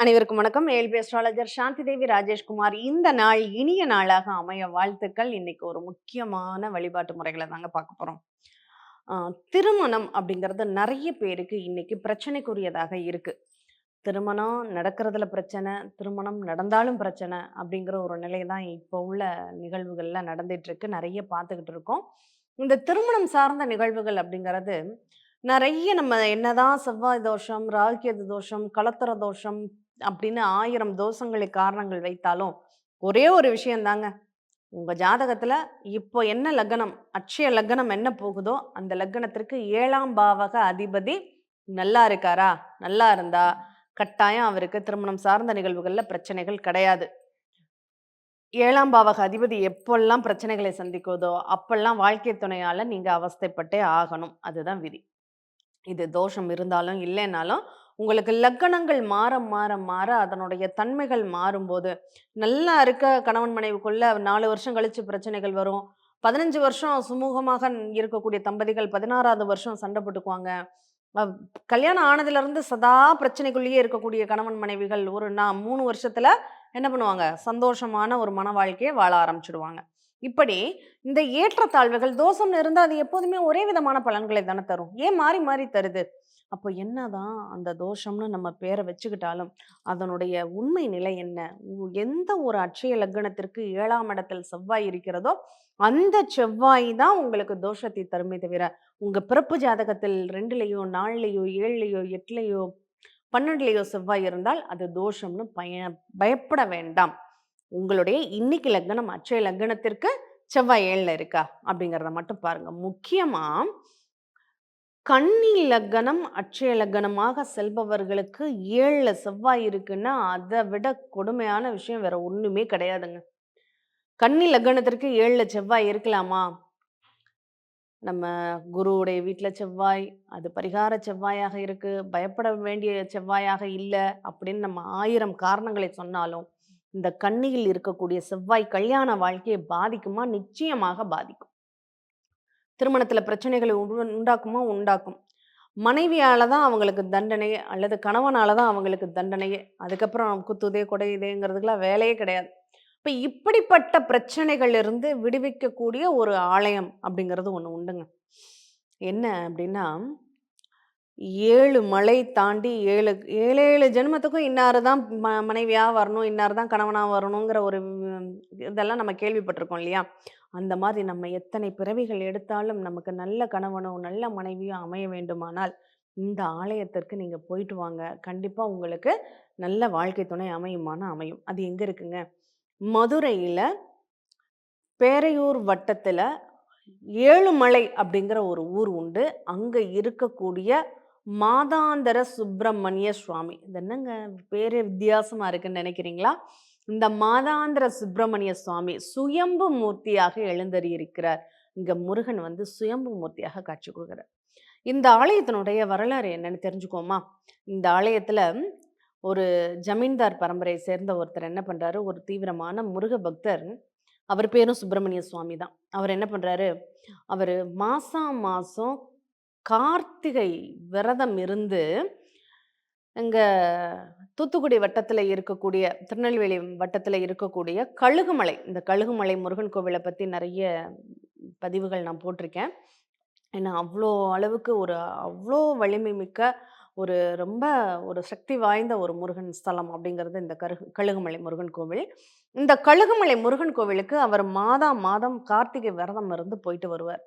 அனைவருக்கும் வணக்கம். ஏல்பி அஸ்ட்ராலஜர் சாந்தி தேவி ராஜேஷ்குமார் இந்த நாள் இனிய நாளாக அமைய வாழ்த்துக்கள். இன்னைக்கு ஒரு முக்கியமான வழிபாட்டு முறைகளை தாங்க பார்க்க போகிறோம் ஆஹ் திருமணம் அப்படிங்கிறது நிறைய பேருக்கு இன்னைக்கு பிரச்சனைக்குரியதாக இருக்கு. திருமணம் நடக்கிறதுல பிரச்சனை திருமணம் நடந்தாலும் பிரச்சனை அப்படிங்கிற ஒரு நிலை தான் இப்போ உள்ள நிகழ்வுகள்ல நடந்துட்டு இருக்கு நிறைய பார்த்துக்கிட்டு இருக்கோம். இந்த திருமணம் சார்ந்த நிகழ்வுகள் அப்படிங்கிறது நிறைய நம்ம என்னதான் செவ்வாய் தோஷம் ராகியது தோஷம் கலத்தர தோஷம் அப்படின்னு ஆயிரம் தோஷங்களை காரணங்கள் வைத்தாலும் ஒரே ஒரு விஷயந்தாங்க. உங்கள் ஜாதகத்தில் இப்போ என்ன லக்னம் அட்சய லக்னம் என்ன போகுதோ அந்த லக்னத்திற்கு ஏழாம் பாவக அதிபதி நல்லா இருக்காரா? நல்லா இருந்தா கட்டாயம் அவருக்கு திருமணம் சார்ந்த நிகழ்வுகளில் பிரச்சனைகள் கிடையாது. ஏழாம் பாவக அதிபதி எப்பெல்லாம் பிரச்சனைகளை சந்திக்குதோ அப்பெல்லாம் வாழ்க்கை துணையால் நீங்கள் அவஸ்தைப்பட்டே ஆகணும். அதுதான் விதி. இது தோஷம் இருந்தாலும் இல்லைனாலும் உங்களுக்கு லக்கணங்கள் மாற மாற மாற அதனுடைய தன்மைகள் மாறும்போது நல்லா இருக்க கணவன் மனைவிக்குள்ள நாலு வருஷம் கழிச்சு பிரச்சனைகள் வரும். பதினஞ்சு வருஷம் சுமூகமாக இருக்கக்கூடிய தம்பதிகள் பதினாறாவது வருஷம் சண்டை போட்டுக்குவாங்க. கல்யாணம் ஆனதுலேருந்து சதா பிரச்சனைக்குள்ளேயே இருக்கக்கூடிய கணவன் மனைவிகள் ஒரு நான் மூணு வருஷத்தில் என்ன பண்ணுவாங்க? சந்தோஷமான ஒரு மன வாழ்க்கையை வாழ ஆரம்பிச்சிடுவாங்க. இப்படி இந்த ஏற்றத்தாழ்வுகள் தோஷம் இருந்தால் அது எப்போதுமே ஒரே விதமான பலன்களை தானே தரும். ஏன் மாறி மாறி தருது? அப்போ என்னதான் அந்த தோஷம்னு நம்ம பேரை வச்சுக்கிட்டாலும் அதனுடைய உண்மை நிலை என்ன? எந்த ஒரு அட்சய லக்னத்திற்கு ஏழாம் இடத்தில் செவ்வாய் இருக்கிறதோ அந்த செவ்வாய் தான் உங்களுக்கு தோஷத்தை தருமே தவிர உங்கள் பிறப்பு ஜாதகத்தில் ரெண்டுலேயோ நாலுலேயோ ஏழுலேயோ எட்டுலேயோ பன்னெண்டுலேயோ செவ்வாய் இருந்தால் அது தோஷம்னு பய பயப்பட வேண்டாம். உங்களுடைய இன்னைக்கு லக்னம் அச்சய லக்னத்திற்கு செவ்வாய் ஏழில் இருக்கா? அப்படிங்கிறத மட்டும் பாருங்க. முக்கியமாக கன்னி லக்னம் அச்சய லக்னமாக செல்பவர்களுக்கு ஏழில் செவ்வாய் இருக்குன்னா அதை விட கொடுமையான விஷயம் வேற ஒன்றுமே கிடையாதுங்க. கன்னி லக்னத்திற்கு ஏழில் செவ்வாய் இருக்கலாமா? நம்ம குருவுடைய வீட்டில் செவ்வாய் அது பரிகார செவ்வாயாக இருக்குது பயப்பட வேண்டிய செவ்வாயாக இல்லை அப்படின்னு நம்ம ஆயிரம் காரணங்களை சொன்னாலும் இந்த கண்ணியில் இருக்கக்கூடிய செவ்வாய் கல்யாண வாழ்க்கையை பாதிக்குமா? நிச்சயமாக பாதிக்கும். திருமணத்தில் பிரச்சனைகளை உண்டாக்குமா? உண்டாக்கும். மனைவியால் தான் அவங்களுக்கு தண்டனை அல்லது கணவனால தான் அவங்களுக்கு தண்டனையே அதுக்கப்புறம் குத்துதே கொடையுதேங்கிறதுக்கெல்லாம் வேலையே கிடையாது. இப்போ இப்படிப்பட்ட பிரச்சனைகள் இருந்து விடுவிக்கக்கூடிய ஒரு ஆலயம் அப்படிங்கிறது ஒன்று உண்டுங்க. என்ன அப்படின்னா ஏழு மலை தாண்டி ஏழு ஏழு ஏழு ஜென்மத்துக்கும் இன்னார் தான் ம மனைவியாக வரணும் இன்னார் தான் கணவனாக வரணுங்கிற ஒரு இதெல்லாம் நம்ம கேள்விப்பட்டிருக்கோம் இல்லையா? அந்த மாதிரி நம்ம எத்தனை பிறவிகள் எடுத்தாலும் நமக்கு நல்ல கணவனோ நல்ல மனைவியோ அமைய வேண்டுமானால் இந்த ஆலயத்திற்கு நீங்கள் போயிட்டு வாங்க. கண்டிப்பாக உங்களுக்கு நல்ல வாழ்க்கை துணை அமையுமான அமையும். அது எங்கே இருக்குங்க? மதுரையில் பேரையூர் வட்டத்தில் ஏழுமலை அப்படிங்கிற ஒரு ஊர் உண்டு. அங்கே இருக்கக்கூடிய மாதாந்தர சுப்பிரமணிய சுவாமி. இது என்னங்க? பேரே வித்தியாசமாக இருக்குன்னு நினைக்கிறீங்களா? இந்த மாதாந்திர சுப்பிரமணிய சுவாமி சுயம்பு மூர்த்தியாக எழுந்தறி இருக்கிறார் இங்க முருகன் வந்து சுயம்பு மூர்த்தியாக காட்சி கொடுக்கிறார். இந்த ஆலயத்தினுடைய வரலாறு என்னன்னு தெரிஞ்சுக்கோமா இந்த ஆலயத்துல ஒரு ஜமீன்தார் பரம்பரையை சேர்ந்த ஒருத்தர் என்ன பண்றாரு? ஒரு தீவிரமான முருக பக்தர். அவர் பேரும் சுப்பிரமணிய சுவாமி தான். அவர் என்ன பண்றாரு? அவர் மாசம் மாசம் கார்த்திகை விரதம் இருந்து இங்கே தூத்துக்குடி வட்டத்தில் இருக்கக்கூடிய திருநெல்வேலி வட்டத்தில் இருக்கக்கூடிய கழுகுமலை இந்த கழுகுமலை முருகன் கோவிலை பற்றி நிறைய பதிவுகள் நான் போட்டிருக்கேன். ஏன்னா அவ்வளோ அளவுக்கு ஒரு அவ்வளோ வலிமை மிக்க ஒரு ரொம்ப ஒரு சக்தி வாய்ந்த ஒரு முருகன் ஸ்தலம் அப்படிங்கிறது இந்த கருகு கழுகுமலை முருகன் கோவில். இந்த கழுகுமலை முருகன் கோவிலுக்கு அவர் மாதா மாதம் கார்த்திகை விரதம் இருந்து போயிட்டு வருவார்.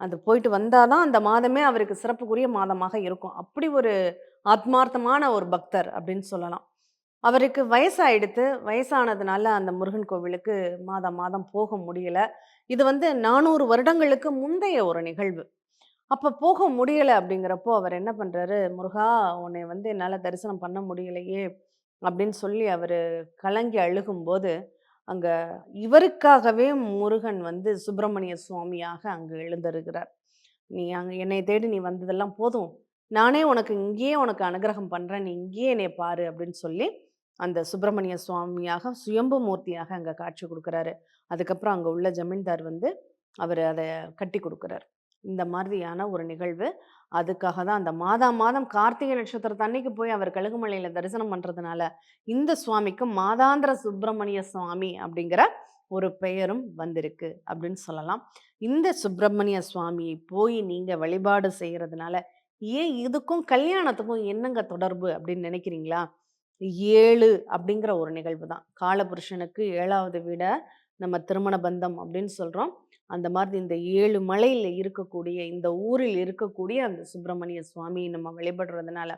அது போயிட்டு வந்தாதான் அந்த மாதமே அவருக்கு சிறப்புக்குரிய மாதமாக இருக்கும். அப்படி ஒரு ஆத்மார்த்தமான ஒரு பக்தர் அப்படின்னு சொல்லலாம். அவருக்கு வயசாயிடுத்து வயசானதுனால அந்த முருகன் கோவிலுக்கு மாதம் மாதம் போக முடியல. இது வந்து நானூறு வருடங்களுக்கு முந்தைய ஒரு நிகழ்வு. அப்போ போக முடியலை அப்படிங்கிறப்போ அவர் என்ன பண்ணுறாரு முருகா உன்னை வந்து என்னால் தரிசனம் பண்ண முடியலையே அப்படின்னு சொல்லி அவர் கலங்கி அழுகும்போது அங்கே இவருக்காகவே முருகன் வந்து சுப்பிரமணிய சுவாமியாக அங்கு எழுந்தருகிறார். நீ அங்கே என்னை தேடி நீ வந்ததெல்லாம் போதும். நானே உனக்கு இங்கேயே உனக்கு அனுகிரகம் பண்ணுறேன் நீ இங்கேயே என்னை பாரு அப்படின்னு சொல்லி அந்த சுப்பிரமணிய சுவாமியாக சுயம்பு மூர்த்தியாக அங்கே காட்சி கொடுக்குறாரு. அதுக்கப்புறம் அங்கே உள்ள ஜமீன்தார் வந்து அவர் அதை கட்டி கொடுக்குறாரு. இந்த மாதிரியான ஒரு நிகழ்வு. அதுக்காக தான் அந்த மாதா மாதம் கார்த்திகை நட்சத்திரத்து அன்னைக்கு போய் அவர் கழுகுமலையில் தரிசனம் பண்ணுறதுனால இந்த சுவாமிக்கு மாதாந்திர சுப்பிரமணிய சுவாமி அப்படிங்கிற ஒரு பெயரும் வந்திருக்கு அப்படின்னு சொல்லலாம். இந்த சுப்பிரமணிய சுவாமியை போய் நீங்கள் வழிபாடு செய்கிறதுனால ஏன் இதுக்கும் கல்யாணத்துக்கும் என்னங்க தொடர்பு அப்படின்னு நினைக்கிறீங்களா? ஏழு அப்படிங்கிற ஒரு நிகழ்வு தான். காலபுருஷனுக்கு ஏழாவது வீட நம்ம திருமண பந்தம் அப்படின்னு சொல்கிறோம் அந்த மாதிரி இந்த ஏழு மலையில் இருக்கக்கூடிய, இந்த ஊரில் இருக்கக்கூடிய அந்த சுப்பிரமணிய சுவாமியை நம்ம வழிபடுறதுனால,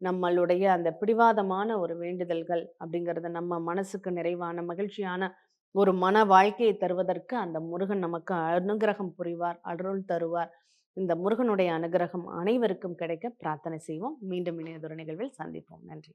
நம்மளுடைய அந்த பிடிவாதமான ஒரு வேண்டுதல்கள் அப்படிங்கிறது நம்ம மனசுக்கு நிறைவான, மகிழ்ச்சியான ஒரு மன வாழ்க்கையை தருவதற்கு அந்த முருகன் நமக்கு அனுகிரகம் புரிவார், அருள் தருவார். இந்த முருகனுடைய அனுகிரகம் அனைவருக்கும் கிடைக்க பிரார்த்தனை செய்வோம். மீண்டும் இணையதொரு நிகழ்வில் சந்திப்போம். நன்றி.